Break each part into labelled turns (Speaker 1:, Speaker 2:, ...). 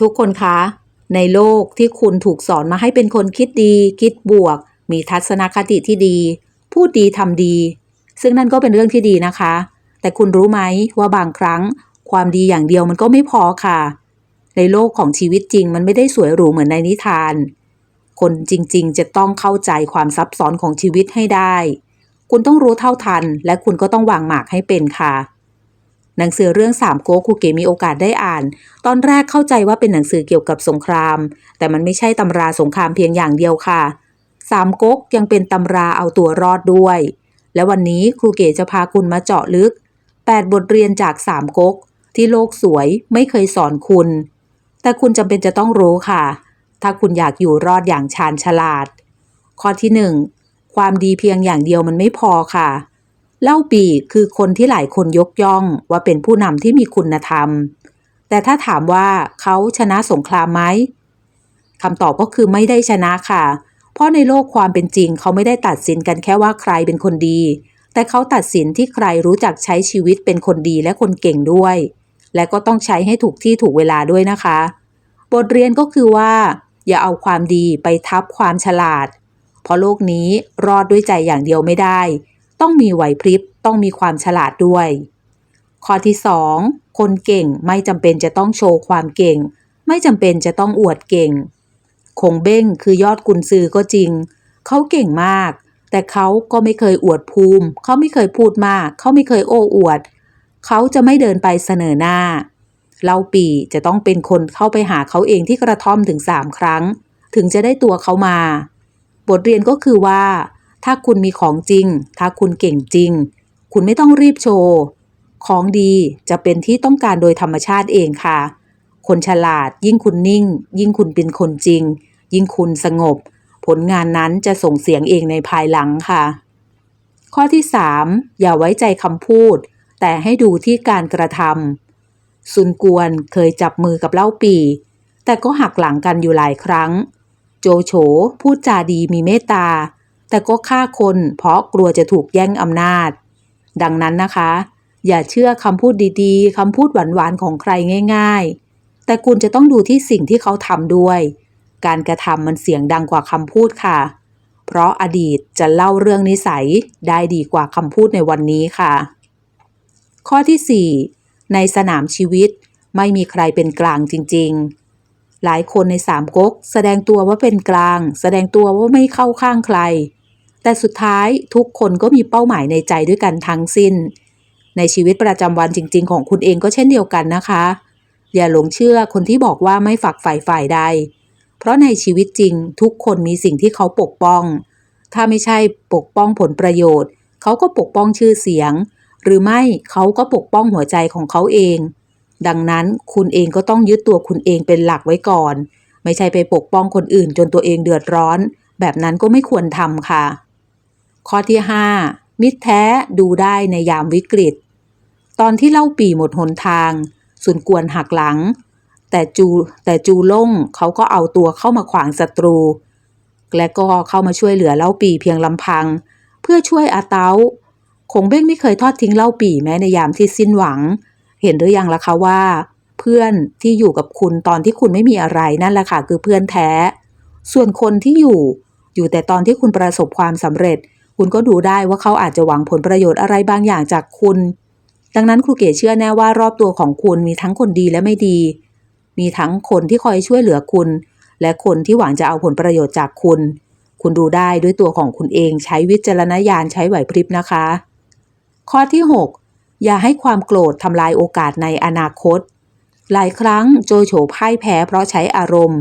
Speaker 1: ทุกคนคะ ในโลกที่คุณถูกสอนมาให้เป็นคนคิดดี คิดบวก มีทัศนคติที่ดี พูดดีทำดี ซึ่งนั่นก็เป็นเรื่องที่ดีนะคะ แต่คุณรู้ไหมว่าบางครั้ง ความดีอย่างเดียวมันก็ไม่พอค่ะ ในโลกของชีวิตจริงมันไม่ได้สวยหรูเหมือนในนิทาน คนจริงๆ จะต้องเข้าใจความซับซ้อนของชีวิตให้ได้ คุณต้องรู้เท่าทัน และคุณก็ต้องวางหมากให้เป็นค่ะ หนังสือเรื่องสามก๊กครูเก๋มีโอกาสได้อ่าน ตอนแรกเข้าใจว่าเป็นหนังสือเกี่ยวกับสงคราม แต่มันไม่ใช่ตำราสงครามเพียงอย่างเดียวค่ะ สามก๊กยังเป็นตำราเอาตัวรอดด้วย และวันนี้ครูเก๋จะพาคุณมาเจาะลึก 8 บทเรียนจากสามก๊กที่โลกสวยไม่เคยสอนคุณ แต่คุณจำเป็นจะต้องรู้ค่ะ ถ้าคุณอยากอยู่รอดอย่างชาญฉลาด ข้อที่ 1 ความดีเพียงอย่างเดียวมันไม่พอค่ะ เล่าปีคือคนที่หลายคนยกย่องว่าเป็นผู้นำที่มีคุณธรรม แต่ถ้าถามว่าเขาชนะสงครามไหมคำตอบก็คือไม่ได้ชนะค่ะ เพราะในโลกความเป็นจริงเขาไม่ได้ตัดสินกันแค่ว่าใครเป็นคนดี แต่เขาตัดสินที่ใครรู้จักใช้ชีวิตเป็นคนดีและคนเก่งด้วย และก็ต้องใช้ให้ถูกที่ถูกเวลาด้วยนะคะ บทเรียนก็คือว่า อย่าเอาความดีไปทับความฉลาด เพราะโลกนี้รอดด้วยใจอย่างเดียวไม่ได้ ต้องมีไหวพริบ ต้องมีความฉลาดด้วย ข้อที่ 2 คนเก่งไม่จำเป็นจะต้องโชว์ความเก่ง ไม่จำเป็นจะต้องอวดเก่ง คงเบ้งคือยอดกุนซือก็จริง เขาเก่งมาก แต่เขาก็ไม่เคยอวดภูมิ เขาไม่เคยพูดมาก เขาไม่เคยโอ้อวด เขาจะไม่เดินไปเสนอหน้าเล่าปีจะต้องเป็นคนเข้าไปหาเขาเองที่กระท่อมถึงสามครั้ง ถึงจะได้ตัวเขามา บทเรียนก็คือว่า ถ้าคุณมีของจริง ถ้าคุณเก่งจริง คุณไม่ต้องรีบโชว์ ของดีจะเป็นที่ต้องการโดยธรรมชาติเองค่ะ คนฉลาดยิ่งคุณนิ่ง ยิ่งคุณเป็นคนจริง ยิ่งคุณสงบ ผลงานนั้นจะส่งเสียงเองในภายหลังค่ะ ข้อที่ 3 อย่าไว้ใจคำพูด แต่ให้ดูที่การกระทำซุนกวนเคยจับมือกับเล่าปี แต่ก็หักหลังกันอยู่หลายครั้ง โจโฉพูดจาดีมีเมตตา แต่ก็ฆ่าคนเพราะกลัวจะถูกแย่งอำนาจ ดังนั้นนะคะ อย่าเชื่อคำพูดดีๆคำพูดหวานๆของใครง่าย ๆ แต่คุณจะต้องดูที่สิ่งที่เขาทำด้วย การกระทำมันเสียงดังกว่าคำพูดค่ะ เพราะอดีตจะเล่าเรื่องนิสัยได้ดีกว่าคำพูดในวันนี้ค่ะ ข้อที่ 4 ในสนามชีวิตไม่มีใครเป็นกลางจริง ๆหลายคนในสามก๊กแสดงตัวว่าเป็นกลาง แสดงตัวว่าไม่เข้าข้างใคร แต่สุดท้ายทุกคนก็มีเป้าหมายในใจด้วยกันทั้งสิ้น ในชีวิตประจำวันจริง ๆ ของคุณเองก็เช่นเดียวกันนะคะ อย่าหลงเชื่อคนที่บอกว่าไม่ฝักฝ่ฝ่ายใด เพราะในชีวิตจริงทุกคนมีสิ่งที่เขาปกป้อง ถ้าไม่ใช่ปกป้องผลประโยชน์ เขาก็ปกป้องชื่อเสียง หรือไม่เขาก็ปกป้องหัวใจของเขาเอง ดังนั้นคุณเองก็ต้องยึดตัวคุณเองเป็นหลักไว้ก่อน ไม่ใช่ไปปกป้องคนอื่นจนตัวเองเดือดร้อน แบบนั้นก็ไม่ควรทำค่ะ ข้อที่ 5 มิตรแท้ดูได้ในยามวิกฤต ตอนที่เล่าปีหมดหนทาง สุนกวนหักหลัง แต่จูแต่จูล่งเขาก็เอาตัวเข้ามาขวางศัตรู และก็เข้ามาช่วยเหลือเล่าปีเพียงลำพัง เพื่อช่วยอาเตาคงเบ้งไม่เคยทอดทิ้งเล่าปีแม้ในยามที่สิ้นหวัง เห็นหรือยังล่ะคะว่า เพื่อนที่อยู่กับคุณตอนที่คุณไม่มีอะไรนั่นแหละค่ะคือเพื่อนแท้ ส่วนคนที่อยู่อยู่แต่ตอนที่คุณประสบความสำเร็จ คุณก็ดูได้ว่าเขาอาจจะหวังผลประโยชน์อะไรบางอย่างจากคุณ ดังนั้นครูเก๋เชื่อแน่ว่ารอบตัวของคุณมีทั้งคนดีและไม่ดี มีทั้งคนที่คอยช่วยเหลือคุณ และคนที่หวังจะเอาผลประโยชน์จากคุณ คุณดูได้ด้วยตัวของคุณเองใช้วิจารณญาณใช้ไหวพริบนะคะ ข้อที่ 6 อย่าให้ความโกรธทำลายโอกาสในอนาคต หลายครั้งโจโฉพ่ายแพ้เพราะใช้อารมณ์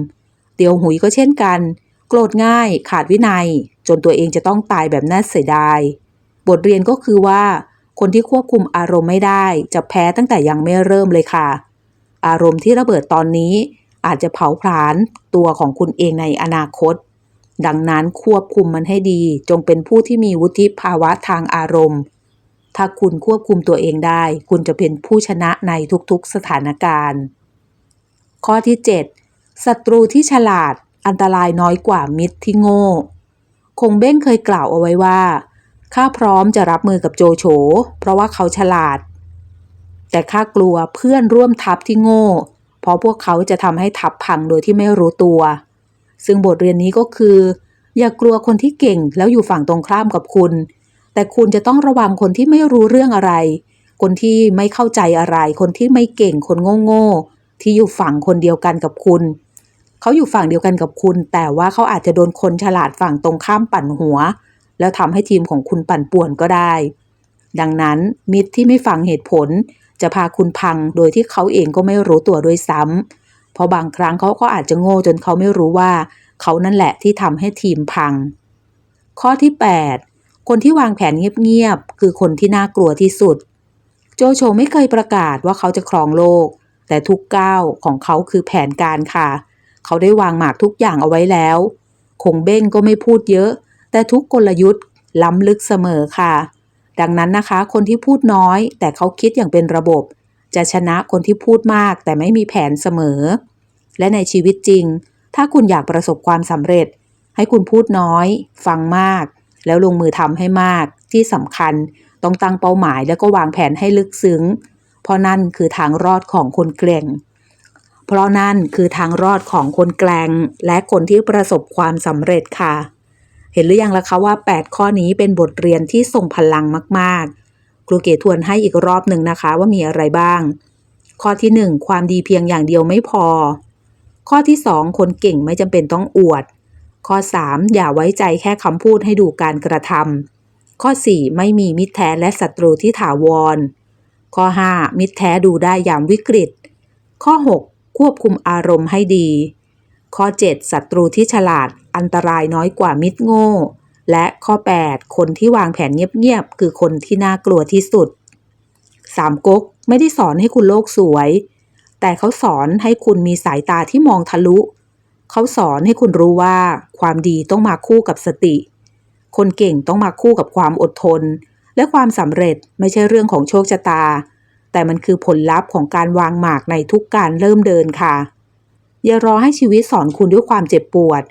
Speaker 1: เตียวหุยก็เช่นกัน โกรธง่ายขาดวินัย จนตัวเองจะต้องตายแบบน่าเสียดาย บทเรียนก็คือว่า คนที่ควบคุมอารมณ์ไม่ได้ จะแพ้ตั้งแต่ยังไม่เริ่มเลยค่ะ อารมณ์ที่ระเบิดตอนนี้อาจจะเผาผลาญตัวของคุณเองในอนาคต ดังนั้นควบคุมมันให้ดี จงเป็นผู้ที่มีวุฒิภาวะทางอารมณ์ ถ้าคุณควบคุมตัวเองได้ คุณจะเป็นผู้ชนะในทุกๆสถานการณ์ ข้อที่ 7 ศัตรูที่ฉลาด อันตรายน้อยกว่ามิตรที่โง่ คงเบ้งเคยกล่าวเอาไว้ว่า ข้าพร้อมจะรับมือกับโจโฉ เพราะว่าเขาฉลาด แต่ข้ากลัวเพื่อนร่วมทัพที่โง่ เพราะพวกเขาจะทำให้ทัพพังโดยที่ไม่รู้ตัว ซึ่งบทเรียนนี้ก็คือ อย่ากลัวคนที่เก่งแล้วอยู่ฝั่งตรงข้ามกับคุณ แต่คุณจะต้องระวังคนที่ไม่รู้เรื่องอะไร คนที่ไม่เข้าใจอะไร คนที่ไม่เก่งคนโง่ๆที่อยู่ฝั่งคนเดียวกันกับคุณ เขาอยู่ฝั่งเดียวกันกับคุณ แต่ว่าเขาอาจจะโดนคนฉลาดฝั่งตรงข้ามปั่นหัว แล้วทำให้ทีมของคุณปั่นป่วนก็ได้ ดังนั้นมิตรที่ไม่ฟังเหตุผล จะพาคุณพังโดยที่เขาเองก็ไม่รู้ตัวด้วยซ้ำเพราะบางครั้งเขาก็อาจจะโง่จนเขาไม่รู้ว่า เขานั่นแหละที่ทำให้ทีมพัง ข้อที่ 8 คนที่วางแผนเงียบๆคือคนที่น่ากลัวที่สุด โจโฉไม่เคยประกาศว่าเขาจะครองโลกแต่ทุกก้าวของเขาคือแผนการค่ะ เขาได้วางหมากทุกอย่างเอาไว้แล้ว คงเบ้งก็ไม่พูดเยอะ แต่ทุกกลยุทธ์ ล้ำลึกเสมอค่ะ ดังนั้นนะคะ คนที่พูดน้อย แต่เขาคิดอย่างเป็นระบบ จะชนะคนที่พูดมากแต่ไม่มีแผนเสมอ และในชีวิตจริง ถ้าคุณอยากประสบความสำเร็จ ให้คุณพูดน้อย ฟังมาก แล้วลงมือทำให้มาก ที่สำคัญต้องตั้งเป้าหมายแล้วก็วางแผนให้ลึกซึ้ง เพราะนั่นคือทางรอดของคนเก่ง เพราะนั่นคือทางรอดของคนแกลงและคนที่ประสบความสำเร็จค่ะ เห็นหรือยังล่ะคะว่า 8 ข้อนี้เป็นบทเรียนที่ทรงพลังมากๆ ครูเกทวนให้อีกรอบหนึ่งนะคะว่ามีอะไรบ้าง ข้อที่ 1 ความดีเพียงอย่างเดียวไม่พอ ข้อที่ 2 คนเก่งไม่จำเป็นต้องอวด ข้อ 3 อย่าไว้ใจแค่คำพูดให้ดูการกระทำข้อ 4 ไม่มีมิตรแท้และศัตรูที่ถาวร ข้อ 5 มิตรแท้ดูได้ยามวิกฤต ข้อ 6 ควบคุมอารมณ์ให้ดี ข้อ 7 ศัตรูที่ฉลาดอันตรายน้อยกว่ามิตรโง่ และข้อ 8 คนที่วางแผนเงียบๆ คือคนที่น่ากลัวที่สุดสามก๊กไม่ได้สอนให้คุณโลกสวย แต่เขาสอนให้คุณมีสายตาที่มองทะลุ เขาสอนให้คุณรู้ว่าความดีต้องมาคู่กับสติ คนเก่งต้องมาคู่กับความอดทน และความสำเร็จไม่ใช่เรื่องของโชคชะตา แต่มันคือผลลัพธ์ของการวางหมากในทุกการเริ่มเดินค่ะ อย่ารอให้ชีวิตสอนคุณด้วยความเจ็บปวด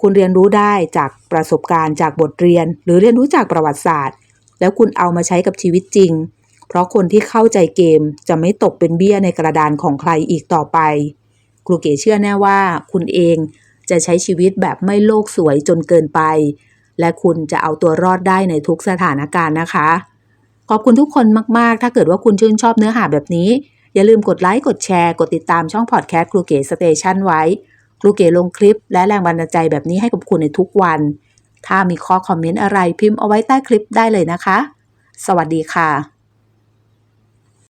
Speaker 1: คุณเรียนรู้ได้จากประสบการณ์จากบทเรียน หรือเรียนรู้จากประวัติศาสตร์ แล้วคุณเอามาใช้กับชีวิตจริง เพราะคนที่เข้าใจเกมจะไม่ตกเป็นเบี้ยในกระดานของใครอีกต่อไปครูเก๋เชื่อแน่ว่า คุณเองจะใช้ชีวิตแบบไม่โลกสวยจนเกินไป และคุณจะเอาตัวรอดได้ในทุกสถานการณ์นะคะ ขอบคุณทุกคนมาก ๆ ถ้าเกิดว่าคุณชื่นชอบเนื้อหาแบบนี้ อย่าลืมกดไลค์ กดแชร์ กดติดตามช่องพอดแคสต์ครูเก๋สเตชันไว้ ครูเก๋ลงคลิปและแรงบันดาลใจแบบนี้ให้กับคุณในทุกวัน ถ้ามีข้อคอมเมนต์อะไรพิมพ์เอาไว้ใต้คลิปได้เลยนะคะ สวัสดีค่ะ